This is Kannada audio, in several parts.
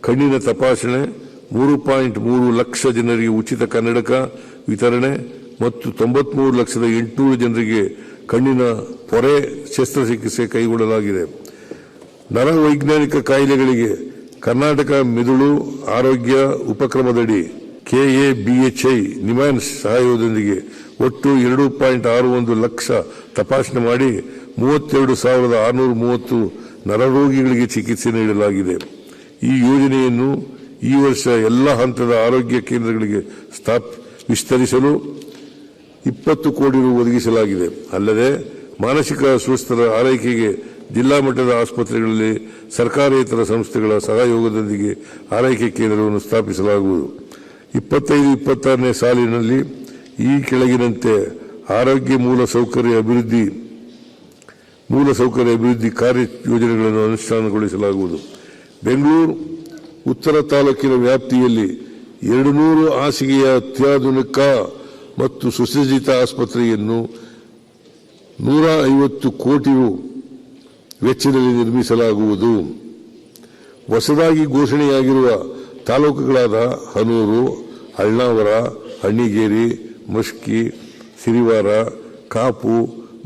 ಕಣ್ಣಿನ ತಪಾಸಣೆ, ಮೂರು ಪಾಯಿಂಟ್ ಮೂರು ಲಕ್ಷ ಜನರಿಗೆ ಉಚಿತ ಕನ್ನಡಕ ವಿತರಣೆ ಮತ್ತು ತೊಂಬತ್ಮೂರು ಲಕ್ಷದ ಎಂಟುನೂರು ಜನರಿಗೆ ಕಣ್ಣಿನ ಪೊರೆ ಶಸ್ತ್ರಚಿಕಿತ್ಸೆ ಕೈಗೊಳ್ಳಲಾಗಿದೆ. ನರವೈಜ್ಞಾನಿಕ ಕಾಯಿಲೆಗಳಿಗೆ ಕರ್ನಾಟಕ ಮೆದುಳು ಆರೋಗ್ಯ ಉಪಕ್ರಮದಡಿ ಕೆಎಬಿಎಚ್ಐ ನಿಮ್ಯಾನ್ಸ್ ಸಹಾಯದೊಂದಿಗೆ ಒಟ್ಟು ಎರಡು ಪಾಯಿಂಟ್ ಆರು ಒಂದು ಲಕ್ಷ ತಪಾಸಣೆ ಮಾಡಿ ಮೂವತ್ತೆರಡು ಸಾವಿರದ ಆರುನೂರ ಮೂವತ್ತು ನರರೋಗಿಗಳಿಗೆ ಚಿಕಿತ್ಸೆ ನೀಡಲಾಗಿದೆ. ಈ ಯೋಜನೆಯನ್ನು ಈ ವರ್ಷ ಎಲ್ಲ ಹಂತದ ಆರೋಗ್ಯ ಕೇಂದ್ರಗಳಿಗೆ ಸ್ಥಾಪ, ವಿಸ್ತರಿಸಲು ಇಪ್ಪತ್ತು ಕೋಟಿ ರು ಒದಗಿಸಲಾಗಿದೆ. ಅಲ್ಲದೆ ಮಾನಸಿಕ ಅಸ್ವಸ್ಥರ ಆರೈಕೆಗೆ ಜಿಲ್ಲಾ ಮಟ್ಟದ ಆಸ್ಪತ್ರೆಗಳಲ್ಲಿ ಸರ್ಕಾರೇತರ ಸಂಸ್ಥೆಗಳ ಸಹಯೋಗದೊಂದಿಗೆ ಆರೈಕೆ ಕೇಂದ್ರವನ್ನು ಸ್ಥಾಪಿಸಲಾಗುವುದು. ಇಪ್ಪತ್ತೈದು, ಇಪ್ಪತ್ತಾರನೇ ಸಾಲಿನಲ್ಲಿ ಈ ಕೆಳಗಿನಂತೆ ಆರೋಗ್ಯ ಮೂಲ ಸೌಕರ್ಯ ಅಭಿವೃದ್ಧಿ ಮೂಲಸೌಕರ್ಯ ಅಭಿವೃದ್ಧಿ ಕಾರ್ಯ ಯೋಜನೆಗಳನ್ನು ಅನುಷ್ಠಾನಗೊಳಿಸಲಾಗುವುದು. ಬೆಂಗಳೂರು, ಉತ್ತರ ತಾಲೂಕಿನ ವ್ಯಾಪ್ತಿಯಲ್ಲಿ ಎರಡು ನೂರು ಹಾಸಿಗೆಯ ಅತ್ಯಾಧುನಿಕ ಮತ್ತು ಸುಸಜ್ಜಿತ ಆಸ್ಪತ್ರೆಯನ್ನು ನೂರ ಐವತ್ತು ಕೋಟಿ ರು ವೆಚ್ಚದಲ್ಲಿ ನಿರ್ಮಿಸಲಾಗುವುದು. ಹೊಸದಾಗಿ ಘೋಷಣೆಯಾಗಿರುವ ತಾಲೂಕುಗಳಾದ ಹನೂರು, ಅಳ್ನಾವರ ಅಣ್ಣಿಗೇರಿ ಮಸ್ಕಿ ಸಿರಿವಾರ, ಕಾಪು,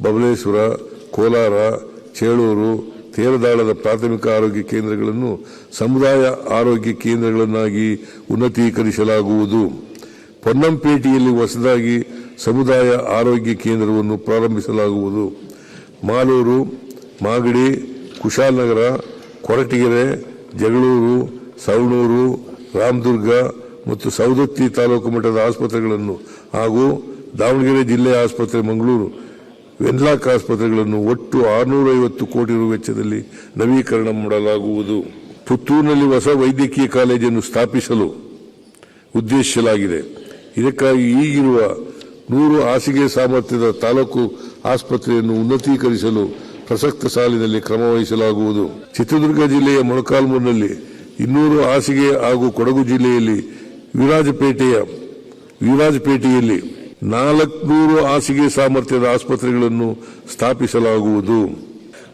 ಬಬಲೇಶ್ವರ, ಕೋಲಾರ, ಚೇಳೂರು ತೇರದಾಳದ ಪ್ರಾಥಮಿಕ ಆರೋಗ್ಯ ಕೇಂದ್ರಗಳನ್ನು ಸಮುದಾಯ ಆರೋಗ್ಯ ಕೇಂದ್ರಗಳನ್ನಾಗಿ ಉನ್ನತೀಕರಿಸಲಾಗುವುದು. ಪೊನ್ನಂಪೇಟೆಯಲ್ಲಿ ಹೊಸದಾಗಿ ಸಮುದಾಯ ಆರೋಗ್ಯ ಕೇಂದ್ರವನ್ನು ಪ್ರಾರಂಭಿಸಲಾಗುವುದು. ಮಾಲೂರು, ಮಾಗಡಿ, ಕುಶಾಲನಗರ, ಕೊರಟಗೆರೆ, ಜಗಳೂರು, ಸವಣೂರು, ರಾಮದುರ್ಗ ಮತ್ತು ಸವದತ್ತಿ ತಾಲೂಕು ಮಟ್ಟದ ಆಸ್ಪತ್ರೆಗಳನ್ನು ಹಾಗೂ ದಾವಣಗೆರೆ ಜಿಲ್ಲೆಯ ಆಸ್ಪತ್ರೆ ಮಂಗಳೂರು ವೆನ್ಲಾಕ್ ಆಸ್ಪತ್ರೆಗಳನ್ನು ಒಟ್ಟು ಆರುನೂರ ಐವತ್ತು ಕೋಟಿ ರು ವೆಚ್ಚದಲ್ಲಿ ನವೀಕರಣ ಮಾಡಲಾಗುವುದು. ಪುತ್ತೂರಿನಲ್ಲಿ ಹೊಸ ವೈದ್ಯಕೀಯ ಕಾಲೇಜನ್ನು ಸ್ಥಾಪಿಸಲು ಉದ್ದೇಶಿಸಲಾಗಿದೆ. ಇದಕ್ಕಾಗಿ ಈಗಿರುವ ನೂರು ಹಾಸಿಗೆ ಸಾಮರ್ಥ್ಯದ ತಾಲೂಕು ಆಸ್ಪತ್ರೆಯನ್ನು ಉನ್ನತೀಕರಿಸಲು ಪ್ರಸಕ್ತ ಸಾಲಿನಲ್ಲಿ ಕ್ರಮ ವಹಿಸಲಾಗುವುದು. ಚಿತ್ರದುರ್ಗ ಜಿಲ್ಲೆಯ ಮೊಳಕಾಲ್ಮೂರಿನಲ್ಲಿ ಇನ್ನೂರು ಹಾಸಿಗೆ ಹಾಗೂ ಕೊಡಗು ಜಿಲ್ಲೆಯಲ್ಲಿ ವಿರಾಜಪೇಟೆಯ ವಿರಾಜಪೇಟೆಯಲ್ಲಿ ನಾಲ್ಕುನೂರು ಹಾಸಿಗೆ ಸಾಮರ್ಥ್ಯದ ಆಸ್ಪತ್ರೆಗಳನ್ನು ಸ್ಥಾಪಿಸಲಾಗುವುದು.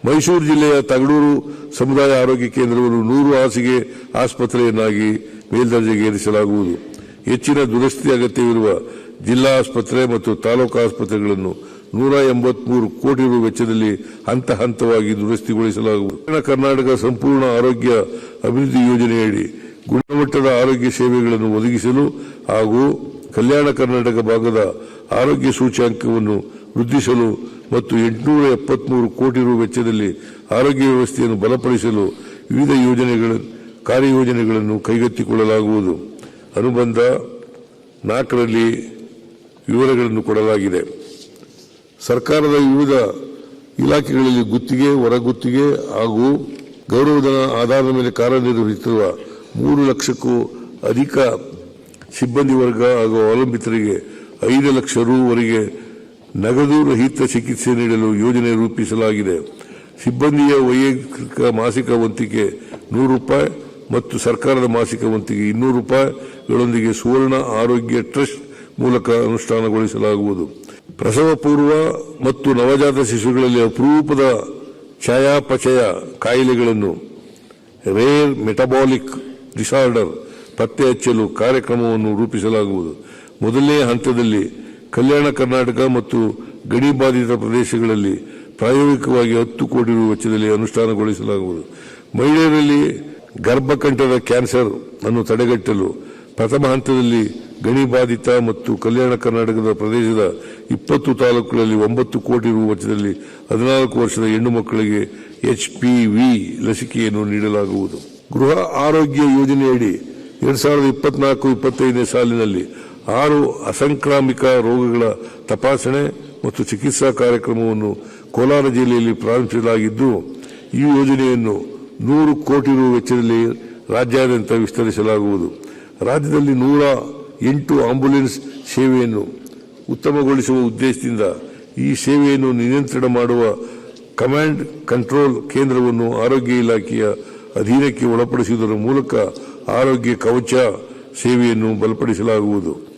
ಮೈಸೂರು ಜಿಲ್ಲೆಯ ತಗಡೂರು ಸಮುದಾಯ ಆರೋಗ್ಯ ಕೇಂದ್ರವನ್ನು ನೂರು ಹಾಸಿಗೆ ಆಸ್ಪತ್ರೆಯನ್ನಾಗಿ ಮೇಲ್ದರ್ಜೆಗೇರಿಸಲಾಗುವುದು ಹೆಚ್ಚಿನ ದುರಸ್ತಿ ಅಗತ್ಯವಿರುವ ಜಿಲ್ಲಾ ಆಸ್ಪತ್ರೆ ಮತ್ತು ತಾಲೂಕು ಆಸ್ಪತ್ರೆಗಳನ್ನು ನೂರ ಎಂಬತ್ಮೂರು ಕೋಟಿ ರೂಪಾಯಿ ವೆಚ್ಚದಲ್ಲಿ ಹಂತ ಹಂತವಾಗಿ ದುರಸ್ತಿಗೊಳಿಸಲಾಗುವುದು. ಕರ್ನಾಟಕ ಸಂಪೂರ್ಣ ಆರೋಗ್ಯ ಅಭಿವೃದ್ಧಿ ಯೋಜನೆಯಡಿ ಗುಣಮಟ್ಟದ ಆರೋಗ್ಯ ಸೇವೆಗಳನ್ನು ಒದಗಿಸಲು ಹಾಗೂ ಕಲ್ಯಾಣ ಕರ್ನಾಟಕ ಭಾಗದ ಆರೋಗ್ಯ ಸೂಚ್ಯಾಂಕವನ್ನು ವೃದ್ಧಿಸಲು ಮತ್ತು ಎಂಟುನೂರ ಎಪ್ಪತ್ಮೂರು ಕೋಟಿ ರು ವೆಚ್ಚದಲ್ಲಿ ಆರೋಗ್ಯ ವ್ಯವಸ್ಥೆಯನ್ನು ಬಲಪಡಿಸಲು ವಿವಿಧ ಯೋಜನೆಗಳ ಕಾರ್ಯಯೋಜನೆಗಳನ್ನು ಕೈಗೆತ್ತಿಕೊಳ್ಳಲಾಗುವುದು. ಅನುಬಂಧ ನಾಲ್ಕರಲ್ಲಿ ವಿವರಗಳನ್ನು ಕೊಡಲಾಗಿದೆ. ಸರ್ಕಾರದ ವಿವಿಧ ಇಲಾಖೆಗಳಲ್ಲಿ ಗುತ್ತಿಗೆ, ಹೊರಗುತ್ತಿಗೆ ಹಾಗೂ ಗೌರವಧನ ಆಧಾರದ ಮೇಲೆ ಕಾರ್ಯನಿರ್ವಹಿಸುತ್ತಿರುವ ಮೂರು ಲಕ್ಷಕ್ಕೂ ಅಧಿಕ ಸಿಬ್ಬಂದಿ ವರ್ಗ ಹಾಗೂ ಅವಲಂಬಿತರಿಗೆ ಐದು ಲಕ್ಷ ರೂವರೆಗೆ ನಗದು ರಹಿತ ಚಿಕಿತ್ಸೆ ನೀಡಲು ಯೋಜನೆ ರೂಪಿಸಲಾಗಿದೆ. ಸಿಬ್ಬಂದಿಯ ವೈಯಕ್ತಿಕ ಮಾಸಿಕ ವಂತಿಕೆ ನೂರು ರೂಪಾಯಿ ಮತ್ತು ಸರ್ಕಾರದ ಮಾಸಿಕ ವಂತಿಗೆ ಇನ್ನೂರು ರೂಪಾಯಿಗಳೊಂದಿಗೆ ಸುವರ್ಣ ಆರೋಗ್ಯ ಟ್ರಸ್ಟ್ ಮೂಲಕ ಅನುಷ್ಠಾನಗೊಳಿಸಲಾಗುವುದು. ಪ್ರಸವ ಪೂರ್ವ ಮತ್ತು ನವಜಾತ ಶಿಶುಗಳಲ್ಲಿ ಅಪರೂಪದ ಚಯಾಪಚಯ ಕಾಯಿಲೆಗಳನ್ನು, ರೇರ್ ಮೆಟಬಾಲಿಕ್ ಡಿಸಾರ್ಡರ್ ಪತ್ತೆ ಹಚ್ಚಲು ಕಾರ್ಯಕ್ರಮವನ್ನು ರೂಪಿಸಲಾಗುವುದು. ಮೊದಲನೇ ಹಂತದಲ್ಲಿ ಕಲ್ಯಾಣ ಕರ್ನಾಟಕ ಮತ್ತು ಗಡಿ ಬಾಧಿತ ಪ್ರದೇಶಗಳಲ್ಲಿ ಪ್ರಾಯೋಗಿಕವಾಗಿ ಹತ್ತು ಕೋಟಿ ರು ವೆಚ್ಚದಲ್ಲಿ ಅನುಷ್ಠಾನಗೊಳಿಸಲಾಗುವುದು. ಮಹಿಳೆಯರಲ್ಲಿ ಗರ್ಭಕಂಠದ ಕ್ಯಾನ್ಸರ್ ಅನ್ನು ತಡೆಗಟ್ಟಲು ಪ್ರಥಮ ಹಂತದಲ್ಲಿ ಗಣಿ ಬಾಧಿತ ಮತ್ತು ಕಲ್ಯಾಣ ಕರ್ನಾಟಕದ ಪ್ರದೇಶದ ಇಪ್ಪತ್ತು ತಾಲೂಕುಗಳಲ್ಲಿ ಒಂಬತ್ತು ಕೋಟಿ ರು ವೆಚ್ಚದಲ್ಲಿ ಹದಿನಾಲ್ಕು ವರ್ಷದ ಹೆಣ್ಣು ಮಕ್ಕಳಿಗೆ ಎಚ್ಪಿವಿ ಲಸಿಕೆಯನ್ನು ನೀಡಲಾಗುವುದು. ಗೃಹ ಆರೋಗ್ಯ ಯೋಜನೆಯಡಿ ಎರಡ್ ಸಾವಿರದ ಇಪ್ಪತ್ನಾಲ್ಕು, ಇಪ್ಪತ್ತೈದನೇ ಸಾಲಿನಲ್ಲಿ ಆರು ಅಸಂಕ್ರಾಮಿಕ ರೋಗಗಳ ತಪಾಸಣೆ ಮತ್ತು ಚಿಕಿತ್ಸಾ ಕಾರ್ಯಕ್ರಮವನ್ನು ಕೋಲಾರ ಜಿಲ್ಲೆಯಲ್ಲಿ ಪ್ರಾರಂಭಿಸಲಾಗಿದ್ದು, ಈ ಯೋಜನೆಯನ್ನು ನೂರು ಕೋಟಿ ರು ವೆಚ್ಚದಲ್ಲಿ ರಾಜ್ಯಾದ್ಯಂತ ವಿಸ್ತರಿಸಲಾಗುವುದು. ರಾಜ್ಯದಲ್ಲಿ ನೂರ ಎಂಟು ಆಂಬ್ಯುಲೆನ್ಸ್ ಸೇವೆಯನ್ನು ಉತ್ತಮಗೊಳಿಸುವ ಉದ್ದೇಶದಿಂದ ಈ ಸೇವೆಯನ್ನು ನಿಯಂತ್ರಣ ಮಾಡುವ ಕಮಾಂಡ್ ಕಂಟ್ರೋಲ್ ಕೇಂದ್ರವನ್ನು ಆರೋಗ್ಯ ಇಲಾಖೆಯ ಅಧೀನಕ್ಕೆ ಒಳಪಡಿಸುವುದರ ಮೂಲಕ ಆರೋಗ್ಯ ಕವಚ ಸೇವೆಯನ್ನು ಬಲಪಡಿಸಲಾಗುವುದು.